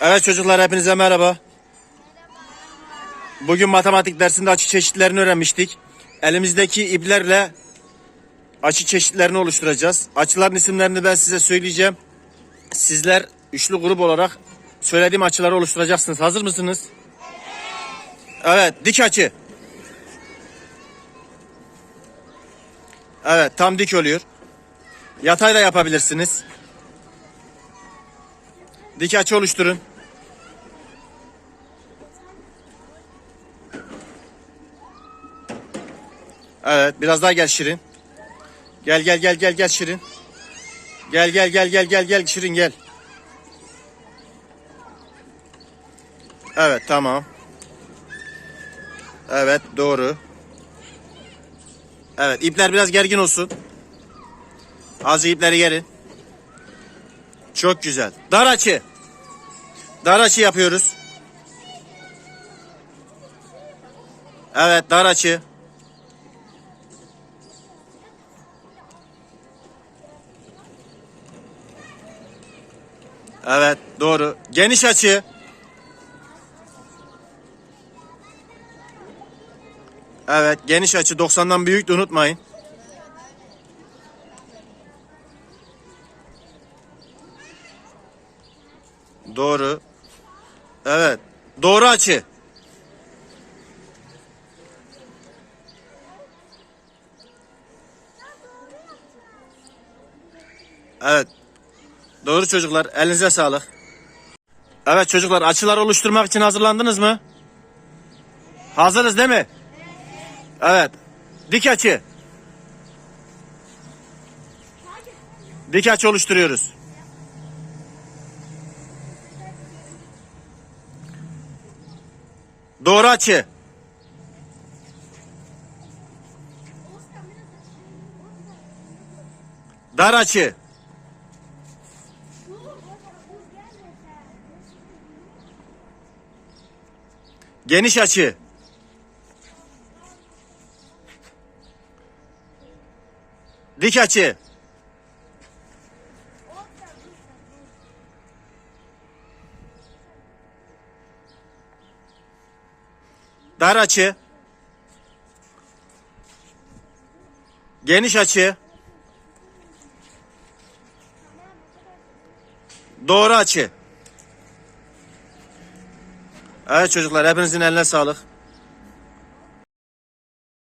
Evet çocuklar hepinize merhaba. Bugün matematik dersinde açı çeşitlerini öğrenmiştik. Elimizdeki iplerle açı çeşitlerini oluşturacağız. Açıların isimlerini ben size söyleyeceğim. Sizler üçlü grup olarak söylediğim açıları oluşturacaksınız. Hazır mısınız? Evet, dik açı. Evet, tam dik oluyor. Yatay da yapabilirsiniz. Dik açı oluşturun. Evet biraz daha gel Şirin. Gel gel gel gel gel Şirin. Gel gel gel gel gel gel Şirin gel. Evet tamam. Evet doğru. Evet ipler biraz gergin olsun. Azı ipleri gerin. Çok güzel. Dar açı. Dar açı yapıyoruz. Evet dar açı. Evet doğru. Geniş açı. Evet geniş açı 90'dan büyük de unutmayın. Doğru. Evet. Doğru açı. Evet. Doğru çocuklar. Elinize sağlık. Evet çocuklar açılar oluşturmak için hazırlandınız mı? Hazırız değil mi? Evet. Dik açı. Dik açı oluşturuyoruz. Doğru açı. Dar açı. Geniş açı. Dik açı. Dar açı. Geniş açı. Doğru açı. Evet çocuklar hepinizin eline sağlık.